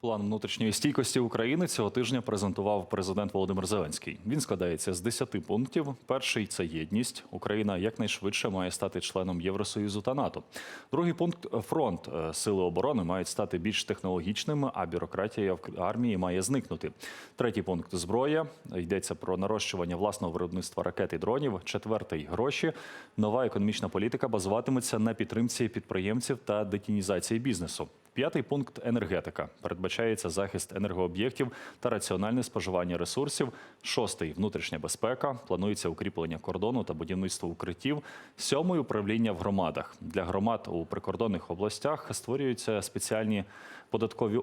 План внутрішньої стійкості України цього тижня презентував президент Володимир Зеленський. Він складається з 10 пунктів. Перший це єдність. Україна якнайшвидше має стати членом Євросоюзу та НАТО. Другий пункт фронт. Е, Сили оборони мають стати більш технологічними, а бюрократія в армії має зникнути. Третій пункт зброя. Йдеться про нарощування власного виробництва ракет і дронів. Четвертий гроші. Нова економічна політика базуватиметься на підтримці підприємців та детінізації бізнесу. П'ятий пункт енергетика. Передбачається захист енергооб'єктів та раціональне споживання ресурсів. Шостий внутрішня безпека. Планується укріплення кордону та будівництво укриттів. Сьомий управління в громадах. Для громад у прикордонних областях створюються спеціальні податкові е,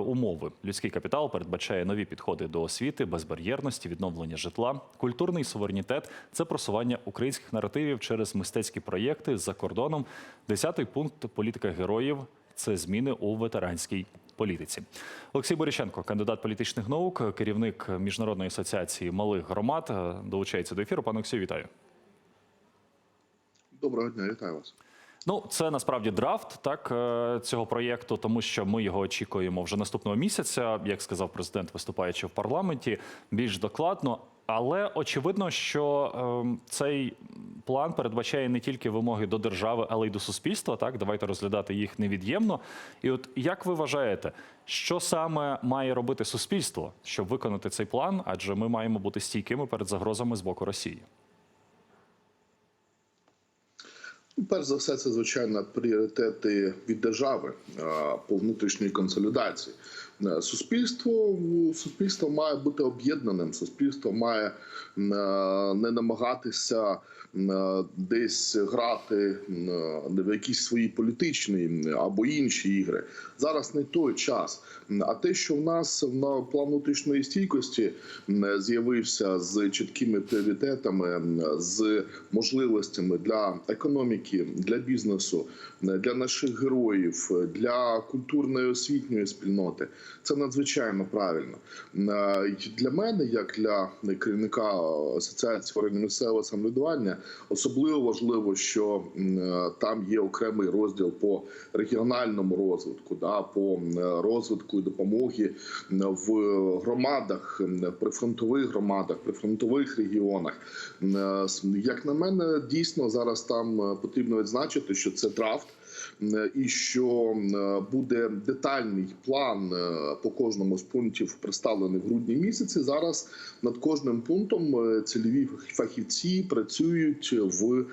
умови. Людський капітал передбачає нові підходи до освіти, безбар'єрності, відновлення житла. Культурний суверенітет це просування українських наративів через мистецькі проєкти за кордоном. Десятий пункт політика героїв це зміни у ветеранській політиці. Олексій Боріченко, кандидат політичних наук, керівник міжнародної асоціації малих громад, е, долучається до ефіру. Пане Олексію, вітаю. Доброго дня, вітаю вас. Ну, це насправді драфт так е, цього проєкту, тому що ми його очікуємо вже наступного місяця, як сказав президент, виступаючи в парламенті, більш докладно. Але очевидно, що е, цей план передбачає не тільки вимоги до держави, але й до суспільства. Так, давайте розглядати їх невід'ємно. І от як ви вважаєте, що саме має робити суспільство, щоб виконати цей план? Адже ми маємо бути стійкими перед загрозами з боку Росії. Ну, Перш за все, це звичайно пріоритети від держави по внутрішній консолідації. Е, Суспільство суспільство має бути об'єднаним. Суспільство має е, не намагатися е, десь грати в якісь свої політичні або інші ігри. Зараз не той час. А те, що в нас на план внутрішньої стійкості з'явився з чіткими пріоритетами, з можливостями для економіки, для бізнесу, для наших героїв, для культурної освітньої спільноти, це надзвичайно правильно. Е, Для мене, як для керівника асоціації органів місцевого самоврядування, особливо важливо, що е, там є окремий розділ по регіональному розвитку, да, по розвитку і допомоги в громадах, прифронтових громадах, прифронтових регіонах. Е, Як на мене, дійсно зараз там е, потрібно відзначити, що це драфт. М, І що буде детальний план е, по кожному з пунктів представлений в грудні місяці. Зараз над кожним пунктом е, цільові фахівці працюють в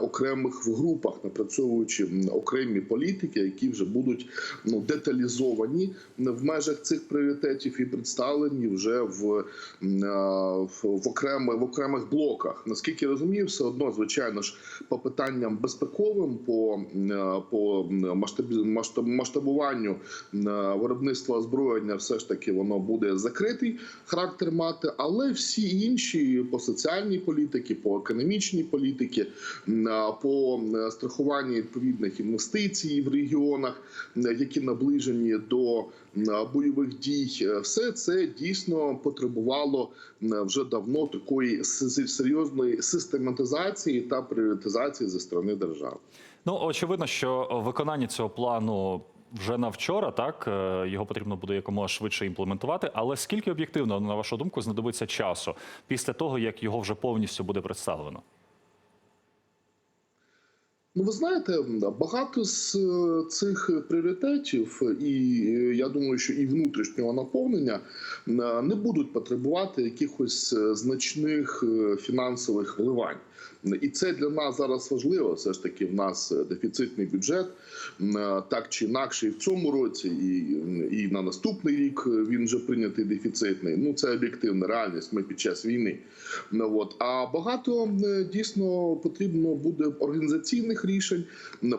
окремих в групах, напрацьовуючи окремі політики, які вже будуть ну деталізовані в межах цих пріоритетів і представлені вже в, е, в, окремих в окремих блоках. Наскільки я розумію, все одно звичайно ж по питанням безпековим, по, е, по масштаб, масштабуванню виробництва озброєння, все ж таки воно буде закритий характер мати, але всі інші по соціальній політики, по економічній політики, е, по м, страхуванню відповідних інвестицій в регіонах, які наближені до бойових дій, е, все це дійсно потребувало вже давно такої серйозної систематизації та пріоритизації зі сторони держави. Ну, очевидно, що виконання цього плану вже на вчора, так е, його потрібно буде якомога швидше імплементувати. Але скільки об'єктивно, на вашу думку, знадобиться часу після того, як його вже повністю буде представлено? Ну, ви знаєте, багато з е, цих пріоритетів, і е, я думаю, що і внутрішнього наповнення не будуть потребувати якихось значних фінансових вливань. І це для нас зараз важливо. Все ж таки, в нас дефіцитний бюджет, е, так чи інакше, і в цьому році, і, і на наступний рік він вже прийнятий дефіцитний. Ну це об'єктивна реальність. Ми під час війни. Ну, от. А багато е, дійсно потрібно буде організаційних рішень,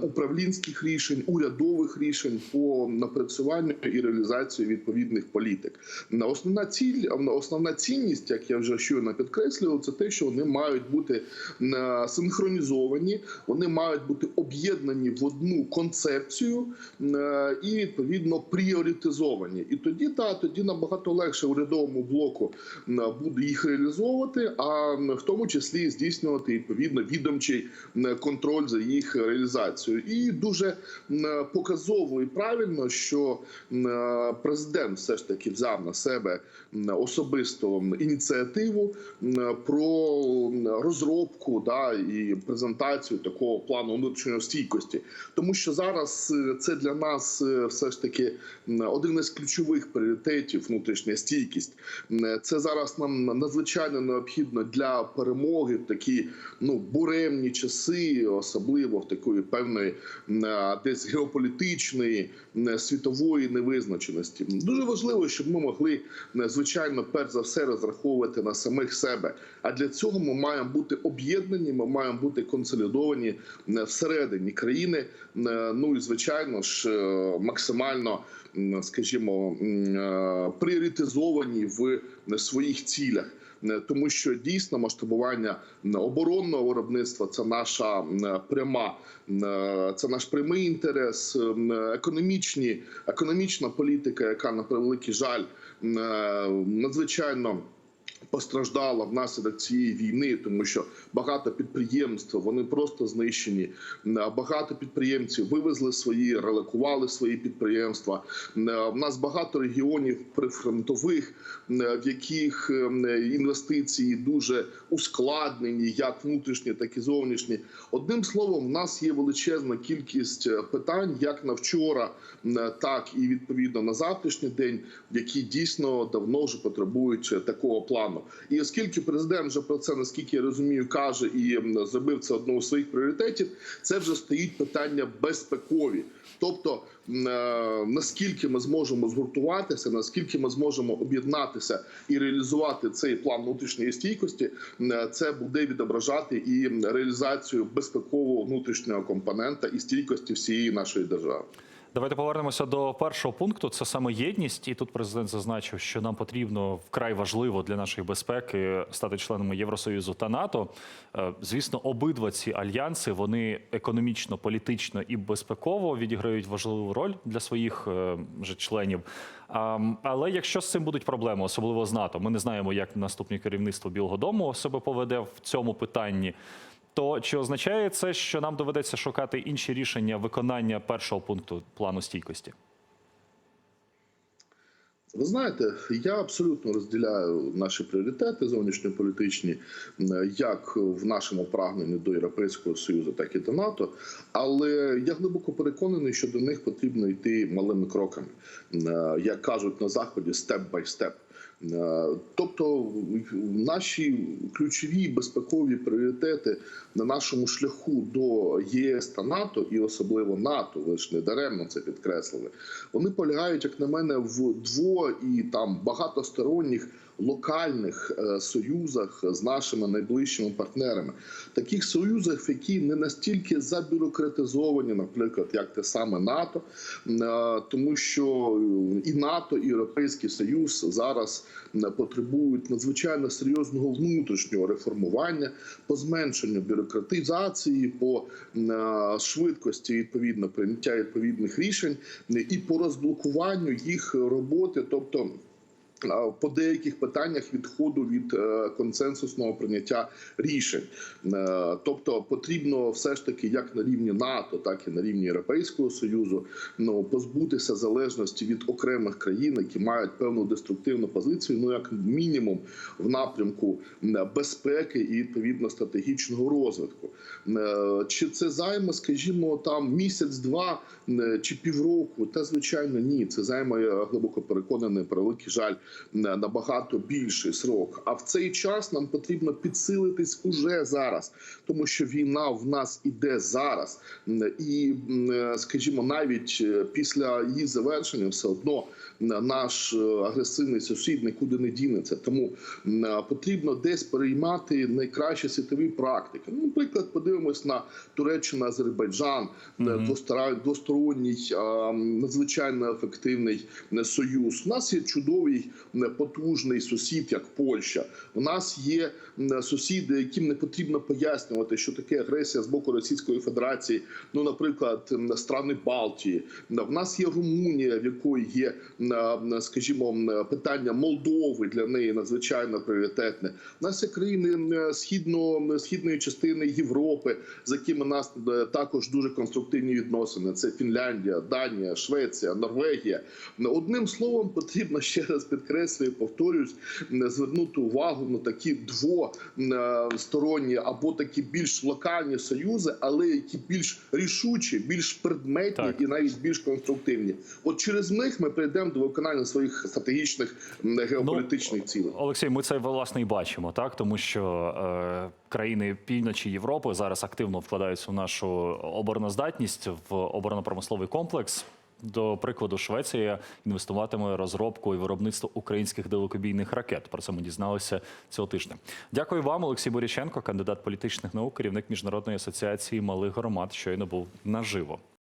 управлінських рішень, урядових рішень по напрацюванню і реалізації відповідних політик. Основна ціль, основна цінність, як я вже щойно підкреслював, це те, що вони мають бути е, синхронізовані, вони мають бути об'єднані в одну концепцію е, і відповідно пріоритизовані. І тоді та тоді набагато легше урядовому блоку е, буде їх реалізовувати, а в тому числі здійснювати відповідно відомчий е, контроль за їх реалізацією. І дуже е, показово і правильно, що е, президент все ж таки взяв на себе м, особисту ініціативу про розробку да і презентацію такого плану внутрішньої стійкості, тому що зараз е, це для нас е, все ж таки один із ключових пріоритетів внутрішня стійкість. Це зараз нам надзвичайно необхідно для перемоги в такі ну буремні часи, особливо в такої певної десь геополітичної світової невизначеності. Дуже важливо, щоб ми могли звичайно перш за все розраховувати на самих себе. А для цього ми маємо бути об'єднані, ми маємо бути консолідовані м, всередині країни. Ну і звичайно ж е, максимально, скажімо, е, пріоритизовані в своїх цілях. Е, Тому що дійсно масштабування оборонного виробництва це наша пряма, е, це наш прямий інтерес, економічні, економічна політика, яка на превеликий жаль е, надзвичайно. Постраждала внаслідок цієї війни, тому що багато підприємств вони просто знищені. Багато підприємців вивезли свої, релокували свої підприємства. У нас багато регіонів прифронтових, в яких інвестиції дуже ускладнені, як внутрішні, так і зовнішні. Одним словом, в нас є величезна кількість е, питань, як на вчора, так і відповідно на завтрашній день, які дійсно давно вже потребують е, такого плану. І оскільки президент вже про це, наскільки я розумію, каже і зробив це одним з своїх пріоритетів, це вже стоїть питання безпекові. Тобто, е, наскільки ми зможемо згуртуватися, наскільки ми зможемо об'єднатися і реалізувати цей план внутрішньої стійкості, е, це буде відображати і реалізацію безпекового внутрішнього компонента і стійкості всієї нашої держави. Давайте повернемося до першого пункту. Це саме єдність. І тут президент зазначив, що нам потрібно вкрай важливо для нашої безпеки стати членами Євросоюзу та НАТО. Е, Звісно, обидва ці альянси вони економічно, політично і безпеково відіграють важливу роль для своїх е, вже членів. Але якщо з цим будуть проблеми, особливо з НАТО, ми не знаємо, як наступне керівництво Білого Дому себе поведе в цьому питанні. То чи означає це, що нам доведеться шукати інші рішення виконання першого пункту плану стійкості? Ви знаєте, я абсолютно розділяю наші пріоритети зовнішньополітичні, як в нашому прагненні до Європейського союзу, так і до НАТО. Але я глибоко переконаний, що до них потрібно йти малими кроками, як кажуть на заході, степ бай степ. Е, Тобто наші ключові безпекові пріоритети на нашому шляху до ЄС та НАТО, і особливо НАТО, ви ж не даремно це підкреслили. Вони полягають, як на мене, в дво і там багатосторонніх локальних е, союзах з нашими найближчими партнерами, таких союзах, які не настільки забюрократизовані, наприклад, як те саме НАТО, е, тому що і НАТО, і Європейський Союз зараз потребують надзвичайно серйозного внутрішнього реформування, по зменшенню бюрократизації, по е, швидкості відповідно прийняття відповідних рішень е, і по розблокуванню їх роботи, тобто. А, По деяких питаннях відходу від е, консенсусного прийняття рішень, Е, тобто потрібно все ж таки як на рівні НАТО, так і на рівні Європейського союзу ну позбутися залежності від окремих країн, які мають певну деструктивну позицію, ну як мінімум в напрямку безпеки і відповідно стратегічного розвитку. Е, Чи це займе, скажімо, там місяць-два чи півроку? Та звичайно, ні. Це займе я глибоко переконаний про великий жаль набагато більший срок. А в цей час нам потрібно підсилитись уже зараз, тому що війна в нас іде зараз, і скажімо, навіть е, після її завершення, все одно наш е, агресивний сусід нікуди не дінеться. Тому потрібно десь переймати найкращі світові практики. Ну, Наприклад, подивимось на Туреччину, Азербайджан, mm двосторонній надзвичайно ефективний е, союз. У нас є чудовий е, потужний сусід, як Польща. У нас є сусіди, яким не потрібно пояснювати, що таке агресія з боку Російської Федерації. Ну, наприклад, страни Балтії. В нас є Румунія, в якої є, скажімо, питання Молдови для неї надзвичайно пріоритетне. У нас є країни м, східно східної частини Європи, з якими у нас е, також дуже конструктивні відносини. Це Фінляндія, Данія, Швеція, Норвегія. Одним словом, потрібно ще раз підкреслюю, повторюсь, звернути увагу на такі двосторонні або такі більш локальні союзи, але які більш рішучі, більш предметні Так. і навіть більш конструктивні. От через них ми прийдемо до виконання своїх стратегічних м, геополітичних цілей. Олексій, ми це власне і бачимо, так тому що е, країни півночі Європи зараз активно вкладаються в нашу обороноздатність в оборонно-промисловий комплекс. До прикладу, Швеція інвестуватиме розробку і виробництво українських далекобійних ракет. Про це ми дізналися цього тижня. Дякую вам, Олексій Боріченко, кандидат політичних наук, керівник міжнародної асоціації малих громад, щойно був наживо.